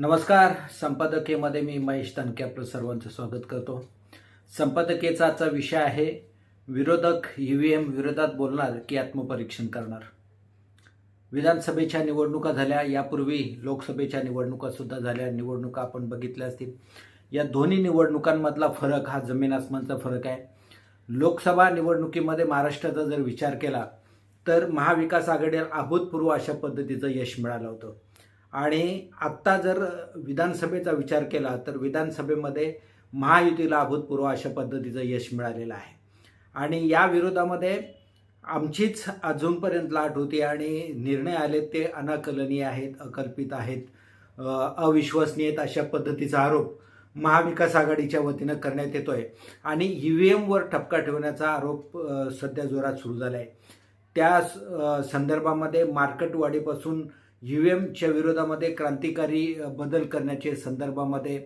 नमस्कार संपादकीयमध्ये मी महेश तनके आपलं सर्वांचं स्वागत करतो. संपादकीयचा आजचा विषय आहे विरोधक ई व्ही एम विरोधात बोलणार की आत्मपरीक्षण करणार? विधानसभेच्या निवडणुका झाल्या यापूर्वी लोकसभेच्या निवडणुकासुद्धा झाल्या निवडणुका आपण बघितल्या असतील. या दोन्ही निवडणुकांमधला फरक हा जमीन आसमानचा फरक आहे. लोकसभा निवडणुकीमध्ये महाराष्ट्राचा जर विचार केला तर महाविकास आघाडीला अभूतपूर्व अशा पद्धतीचं यश मिळालं होतं. आणि आत्ता जर विधानसभेचा विचार केला तर विधानसभेमध्ये महायुतीला अभूतपूर्व अशा पद्धतीचं यश मिळालेलं आहे. आणि या विरोधामध्ये आमचीच अजूनपर्यंत लाट होती आणि निर्णय आले ते अनाकलनीय आहेत अकल्पित आहेत अविश्वसनीय आहेत अशा पद्धतीचा आरोप महाविकास आघाडीच्या वतीनं करण्यात येतो आहे आणि ई व्ही एमवर ठपका ठेवण्याचा आरोप सध्या जोरात सुरू झाला आहे त्या संदर्भामध्ये मार्केटवाढीपासून यू एमच्या विरोधामध्ये क्रांतिकारी बदल करण्याच्या संदर्भामध्ये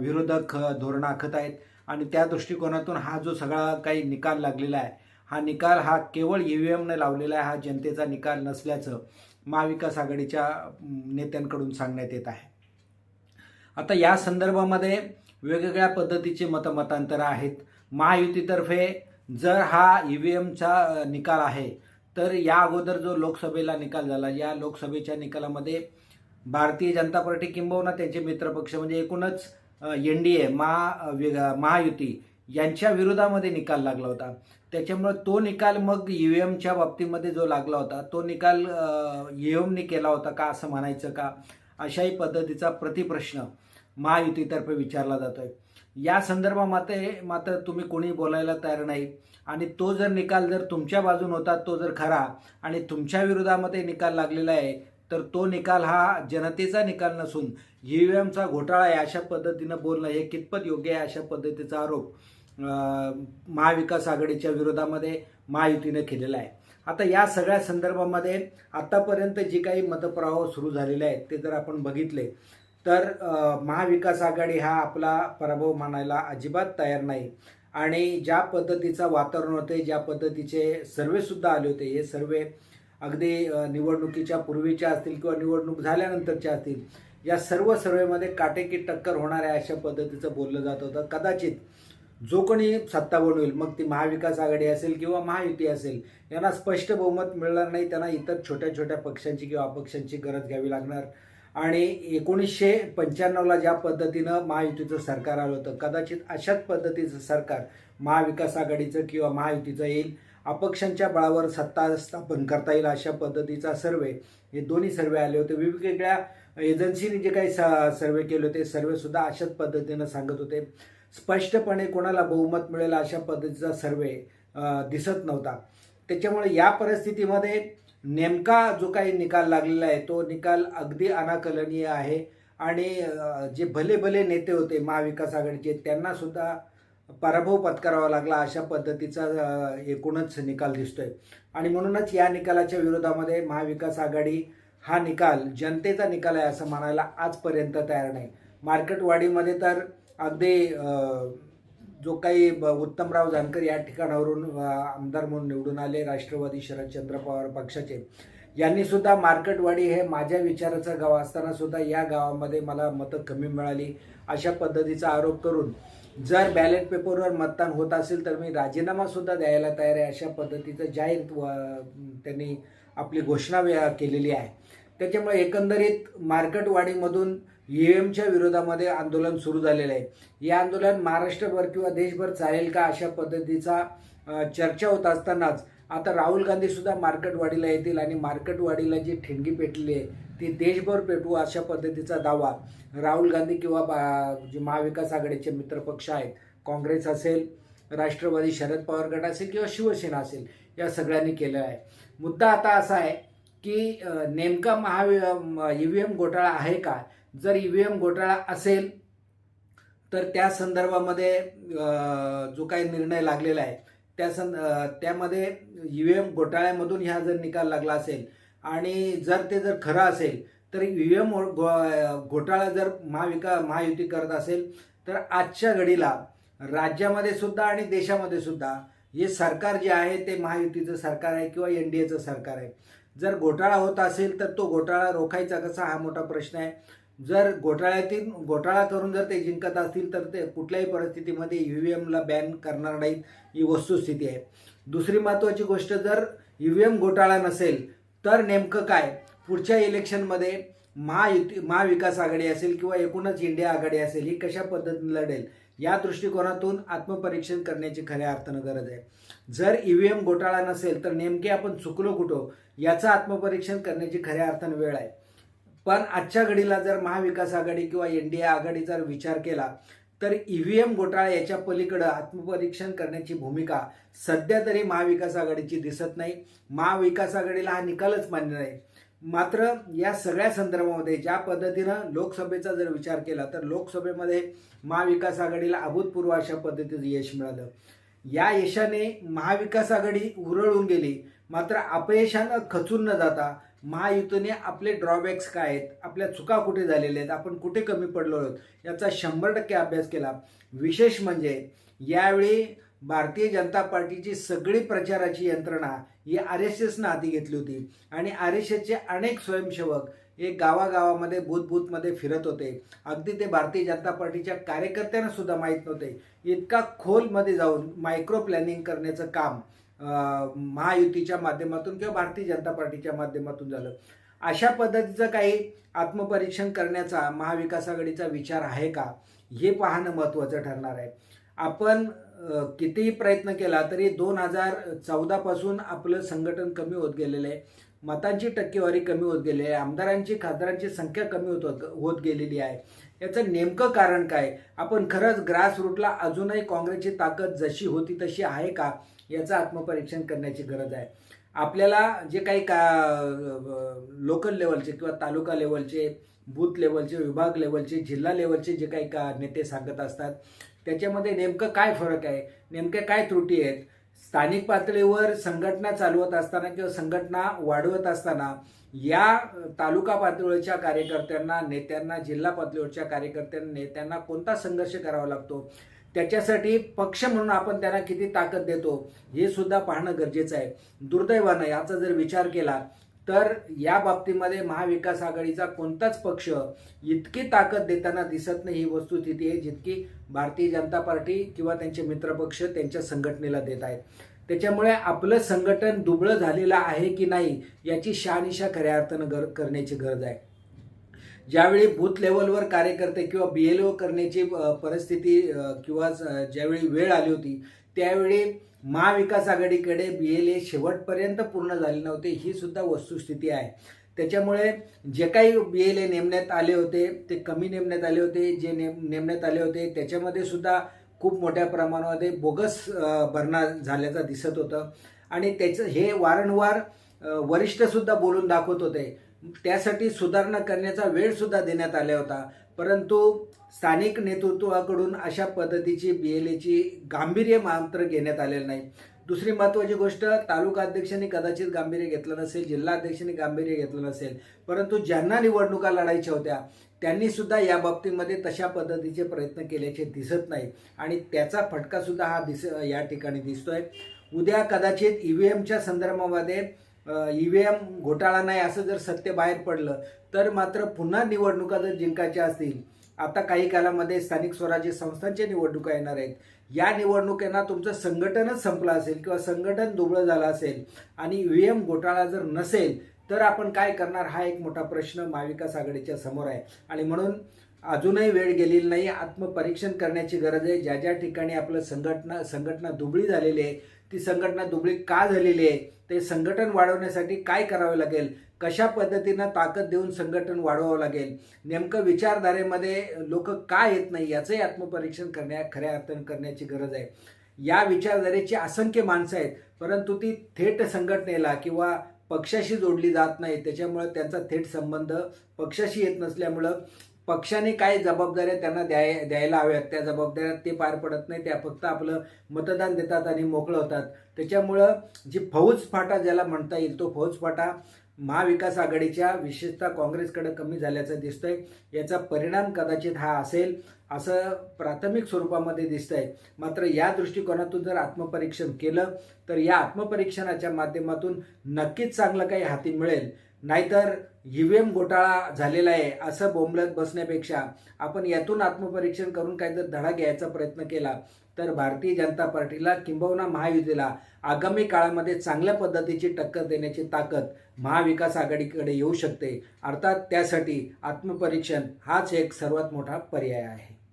विरोधक धोरण धोरणं आखत आहेत. आणि त्या दृष्टिकोनातून हा जो सगळा काही निकाल लागलेला आहे हा निकाल हा केवळ ई व्ही एमने लावलेला आहे हा जनतेचा निकाल नसल्याचं महाविकास आघाडीच्या नेत्यांकडून सांगण्यात येत आहे. आता या संदर्भामध्ये वेगवेगळ्या पद्धतीचे मतमतांतरं आहेत. महायुतीतर्फे जर हा ई व्ही एमचा निकाल आहे तर या अगोदर जो लोकसभेला निकाल झाला या लोकसभेच्या निकालामध्ये भारतीय जनता पार्टी किंबहुना त्यांचे मित्रपक्ष म्हणजे एकूणच एन डी ए महा महायुती यांच्या विरोधामध्ये निकाल लागला होता. त्याच्यामुळे तो निकाल मग ई व्ही एमच्या बाबतीमध्ये जो लागला होता तो निकाल ई एमने केला होता का असं म्हणायचं का? अशाही पद्धतीचा प्रतिप्रश्न महायुतीतर्फे विचारला जातोय. या संदर्भामध्ये मात्र तुम्ही कोणी बोलायला तयार नाही. आणि तो जर निकाल जर तुमच्या बाजून होता तो जर खरा आणि तुमच्या विरोधामध्ये निकाल लागलेला आहे तर तो निकाल हा जनतेचा निकाल नसून ई व्ही एमचा घोटाळा आहे अशा पद्धतीनं बोलणं हे कितपत योग्य आहे अशा पद्धतीचा आरोप महाविकास आघाडीच्या विरोधामध्ये महायुतीनं केलेला आहे. आता या सगळ्या संदर्भामध्ये आतापर्यंत जी काही मतप्रवाह सुरू झालेले आहेत ते जर आपण बघितले तर महाविकास आघाडी हा आपला पराभव मानायला अजिबात तयार नाही. आणि ज्या पद्धतीचं वातावरण होते ज्या पद्धतीचे सर्वेसुद्धा आले होते हे सर्वे अगदी निवडणुकीच्या पूर्वीच्या असतील किंवा निवडणूक झाल्यानंतरच्या असतील या सर्व सर्वेमध्ये काटेकी टक्कर होणार आहे अशा पद्धतीचं बोललं जात होतं. कदाचित जो कोणी सत्ता बनवेल मग ती महाविकास आघाडी असेल किंवा महायुती असेल यांना स्पष्ट बहुमत मिळणार नाही. त्यांना इतर छोट्या छोट्या पक्षांची किंवा अपक्षांची गरज घ्यावी लागणार. आणि एकोणीसशे पंच्याण्णवला ज्या पद्धतीनं महायुतीचं सरकार आलं होतं कदाचित अशाच पद्धतीचं सरकार महाविकास आघाडीचं किंवा महायुतीचं येईल अपक्षांच्या बळावर सत्ता स्थापन करता येईल अशा पद्धतीचा सर्वे हे दोन्ही सर्वे आले होते. वेगवेगळ्या एजन्सीने जे काही सर्वे केले होते सर्वेसुद्धा अशाच पद्धतीनं सांगत होते. स्पष्टपणे कोणाला बहुमत मिळेल अशा पद्धतीचा सर्वे दिसत नव्हता. त्याच्यामुळे या परिस्थितीमध्ये नेमका जो काही निकाल लागलेला आहे तो निकाल अगदी अनाकलनीय आहे. आणि जे भले भले नेते होते महाविकास आघाडीचे त्यांना सुद्धा पराभव पत्करावा लागला अशा पद्धतीचा एकूणच निकाल दिसतोय. आणि म्हणूनच या निकालाच्या विरोधामध्ये महाविकास आघाडी हा निकाल जनतेचा निकाल आहे असं म्हणायला आजपर्यंत तयार नाही. मार्केटवाढीमध्ये तर अगदी जो काही ब- उत्तमराव जानकर या ठिकाणावरून आमदार म्हणून निवडून आले राष्ट्रवादी शरदचंद्र पवार पक्षाचे. यांनी सुद्धा मार्केटवाडी हे माझ्या विचाराचं गाव असताना सुद्धा या गावामध्ये मला मतं कमी मिळाली. अशा पद्धतीचा आरोप करून जर बॅलेट पेपरवर मतदान होत असेल तर मी राजीनामा सुद्धा द्यायला तयार आहे. अशा पद्धतीचं जाहीर त्यांनी आपली घोषणा केलेली आहे. त्याच्यामुळे एकंदरीत मार्केटवाढीमधून ई एमच्या विरोधामध्ये आंदोलन सुरू झालेलं आहे. हे आंदोलन महाराष्ट्रभर किंवा देशभर चालेल का अशा पद्धतीचा चर्चा होत असतानाच आता राहुल गांधी सुद्धा मार्केटवाडीला येतील आणि मार्केटवाडीला जी ठिणगी पेटली आहे ती देशभर पेटवू अशा पद्धतीचा दावा राहुल गांधी किंवा बा- जे महाविकास आघाडीचे मित्रपक्ष आहेत काँग्रेस असेल राष्ट्रवादी शरद पवार गट असेल किंवा शिवसेना असेल या सगळ्यांनी केलेला आहे. मुद्दा आता असा आहे की नेमका महावि ई व्ही एम घोटाळा आहे का? जर ई व्ही एम घोटाळा असेल तर त्या संदर्भामध्ये जो काही निर्णय लागलेला आहे त्या सं त्यामध्ये ई व्ही एम घोटाळ्यामधून ह्या जर निकाल लागला असेल आणि जर ते जर खरं असेल तर ई व्ही एम घोटाळा जर महाविका महायुती करत असेल तर आजच्या घडीला राज्यामध्ये सुद्धा आणि देशामध्ये सुद्धा हे सरकार जे आहे ते महायुतीचं सरकार आहे किंवा एन डी एचं सरकार आहे. जर घोटाळा होत असेल तर तो घोटाळा रोखायचा कसा? हा मोठा प्रश्न आहे. जर घोटाळ्यातील घोटाळा करून जर ते जिंकत असतील तर ते कुठल्याही परिस्थितीमध्ये ई व्ही एमला बॅन करणार नाहीत ही वस्तुस्थिती आहे. दुसरी महत्त्वाची गोष्ट जर ई व्ही एम घोटाळा नसेल तर नेमकं काय? पुढच्या इलेक्शनमध्ये महायुती महाविकास आघाडी असेल किंवा एकूणच इंडिया आघाडी असेल ही कशा पद्धतीने लढेल? या दृष्टिकोनातून आत्मपरीक्षण करण्याची खऱ्या अर्थानं गरज आहे. जर ई व्ही एम घोटाळा नसेल तर नेमके आपण चुकलो कुठं? याचं आत्मपरीक्षण करण्याची खऱ्या अर्थानं वेळ आहे. पण आजच्या घडीला जर महाविकास आघाडी किंवा एन डी ए आघाडीचा विचार केला तर ई व्ही एम घोटाळा याच्या पलीकडं आत्मपरीक्षण करण्याची भूमिका सध्या तरी महाविकास आघाडीची दिसत नाही. महाविकास आघाडीला हा निकालच मान्य नाही. मात्र या सगळ्या संदर्भामध्ये ज्या पद्धतीनं लोकसभेचा जर विचार केला तर लोकसभेमध्ये महाविकास आघाडीला अभूतपूर्व अशा पद्धतीचं यश मिळालं. या यशाने महाविकास आघाडी उरळून गेली. मात्र अपयशानं खचून न जाता महायुतीने आपले ड्रॉबॅक्स काय आहेत? आपल्या चुका कुठे झालेल्या आहेत? आपण कुठे कमी पडलो आहोत? याचा शंभर टक्के अभ्यास केला. विशेष म्हणजे यावेळी भारतीय जनता पार्टीची सगळी प्रचाराची यंत्रणा ही आर एस एसनं हाती घेतली होती. आणि आर एस एसचे अनेक स्वयंसेवक हे गावागावामध्ये बूथ फिरत होते. अगदी ते भारतीय जनता पार्टीच्या कार्यकर्त्यांना सुद्धा माहीत नव्हते. इतका खोलमध्ये जाऊन मायक्रो प्लॅनिंग करण्याचं काम महायुतीच्या माध्यमातून किंवा भारतीय जनता पार्टीच्या माध्यमातून झालं. अशा पद्धतीचं काही आत्मपरीक्षण करण्याचा महाविकास आघाडीचा विचार आहे का? हे पाहणं महत्त्वाचं ठरणार आहे. आपण कितीही प्रयत्न केला तरी दोन हजार चौदापासून आपलं संघटन कमी होत गेलेलं आहे. मतांची टक्केवारी कमी होत गेली आहे. आमदारांची खासदारांची संख्या कमी होत होत गेलेली आहे. याचं नेमकं कारण काय? आपण खरंच ग्रासरूटला अजूनही काँग्रेसची ताकद जशी होती तशी आहे का? याचं आत्मपरीक्षण करण्याची गरज आहे. आपल्याला जे काही का लोकल लेवलचे किंवा तालुका लेवलचे बूथ लेवलचे विभाग लेवलचे जिल्हा लेवलचे जे काही का नेते सांगत असतात त्याच्यामध्ये नेमकं काय फरक आहे? नेमक्या काय त्रुटी आहेत? स्थानिक पातळीवर संघटना चालवत असताना किंवा संघटना वाढवत असताना या तालुका पातळीवरच्या कार्यकर्त्यांना नेत्यांना जिल्हा पातळीवरच्या कार्यकर्त्यांना नेत्यांना कोणता संघर्ष करावा लागतो? त्याच्यासाठी पक्ष म्हणून आपण त्यांना किती ताकद देतो हे सुद्धा पाहणं गरजेचं आहे. दुर्दैवानं याचा जर विचार केला तर या बाबतीमध्ये महाविकास आघाडीचा कोणताच पक्ष इतकी ताकद देताना दिसत नाही ही वस्तुस्थिती आहे जितकी भारतीय जनता पार्टी किंवा त्यांचे मित्रपक्ष त्यांच्या संघटनेला देत आहेत. त्याच्यामुळे आपलं संघटन दुबळं झालेलं आहे की नाही याची शहानिशा खऱ्या अर्थानं गर करण्याची गरज आहे. ज्यावेळी बूथ लेवलवर कार्यकर्ते किंवा बी एल ओ करण्याची परिस्थिती किंवा ज्यावेळी वेळ आली होती त्यावेळी महाविकास आघाडीकडे बी एल ए शेवटपर्यंत पूर्ण झाले नव्हते ही सुद्धा वस्तुस्थिती आहे. त्याच्यामुळे जे काही बी एल ए नेमण्यात आले होते ते कमी नेमण्यात आले होते जे नेम नेमण्यात आले होते त्याच्यामध्ये सुद्धा खूप मोठ्या प्रमाणामध्ये बोगस भरणा झाल्याचं दिसत होतं. आणि त्याचं हे वारंवार वरिष्ठसुद्धा बोलून दाखवत होते. त्यासाठी सुधारणा करण्याचा वेळसुद्धा देण्यात आला होता. परंतु स्थानिक नेतृत्वाकडून अशा पद्धतीची बी एल एची गांभीर्य मात्र घेण्यात आलेलं नाही. दुसरी महत्त्वाची गोष्ट तालुका अध्यक्षांनी कदाचित गांभीर्य घेतलं नसेल जिल्हा अध्यक्षांनी गांभीर्य घेतलं नसेल परंतु ज्यांना निवडणुका लढायच्या होत्या त्यांनी सुद्धा या बाबतीमध्ये तशा पद्धतीचे प्रयत्न केल्याचे दिसत नाही. आणि त्याचा फटकासुद्धा हा दिस या ठिकाणी दिसतोय. उद्या कदाचित ई व्ही एमच्या संदर्भामध्ये ई व्ही एम घोटाळा नाही असं जर सत्य बाहेर पडलं तर मात्र पुन्हा निवडणुका जर जिंकायच्या असतील आता काही कालामध्ये स्थानिक स्वराज्य संस्थांच्या निवडणुका येणार आहेत. या निवडणुकींना तुमचं संघटनच संपलं असेल किंवा संघटन दुबळं झालं असेल आणि ई व्ही एम घोटाळा जर नसेल तर आपण काय करणार हा एक मोठा प्रश्न महाविकास आघाडीच्या समोर आहे. आणि म्हणून अजूनही वेळ गेलेली नाही आत्मपरीक्षण करण्याची गरज आहे. ज्या ज्या ठिकाणी आपलं संघटना संघटना दुबळी झालेली आहे ती संघटना दुबळी का झालेली आहे? ते संघटन वाढवण्यासाठी काय करावे लागेल? कशा पद्धतीनं ताकद देऊन संघटन वाढवावं लागेल? नेमकं विचारधारेमध्ये लोक का येत नाही याचंही आत्मपरीक्षण करण्या खऱ्या अर्थानं करण्याची गरज आहे. या विचारधारेची असंख्य माणसं आहेत परंतु ती थेट संघटनेला किंवा पक्षाशी जोडली जात नाही. त्याच्यामुळं त्यांचा थेट संबंध पक्षाशी येत नसल्यामुळं पक्षाने काय जबाबदाऱ्या त्यांना द्याय द्यायला हव्यात त्या जबाबदाऱ्या ते पार पडत नाही त्या फक्त आपलं मतदान देतात आणि मोकळं होतात. त्याच्यामुळं जी फौज फाटा ज्याला म्हणता येईल तो फौज फाटा महाविकास आघाडीच्या विशेषतः काँग्रेसकडे कमी झाल्याचं दिसतंय. याचा परिणाम कदाचित हा असेल असं प्राथमिक स्वरूपामध्ये दिसतंय. मात्र या दृष्टिकोनातून जर आत्मपरीक्षण केलं तर या आत्मपरीक्षणाच्या माध्यमातून नक्कीच चांगलं काही हाती मिळेल. नाहीतर ईव्हीएम घोटाळा झालेला आहे असं बोंबलत बसण्यापेक्षा आपण यातून आत्मपरीक्षण करून काही जर धडा घ्यायचा प्रयत्न केला तर भारतीय जनता पार्टीला किंबहुना महायुतीला आगामी काळामध्ये चांगल्या पद्धतीची टक्कर देण्याची ताकद महाविकास आघाडीकडे येऊ शकते. अर्थात त्यासाठी आत्मपरीक्षण हाच एक सर्वात मोठा पर्याय आहे.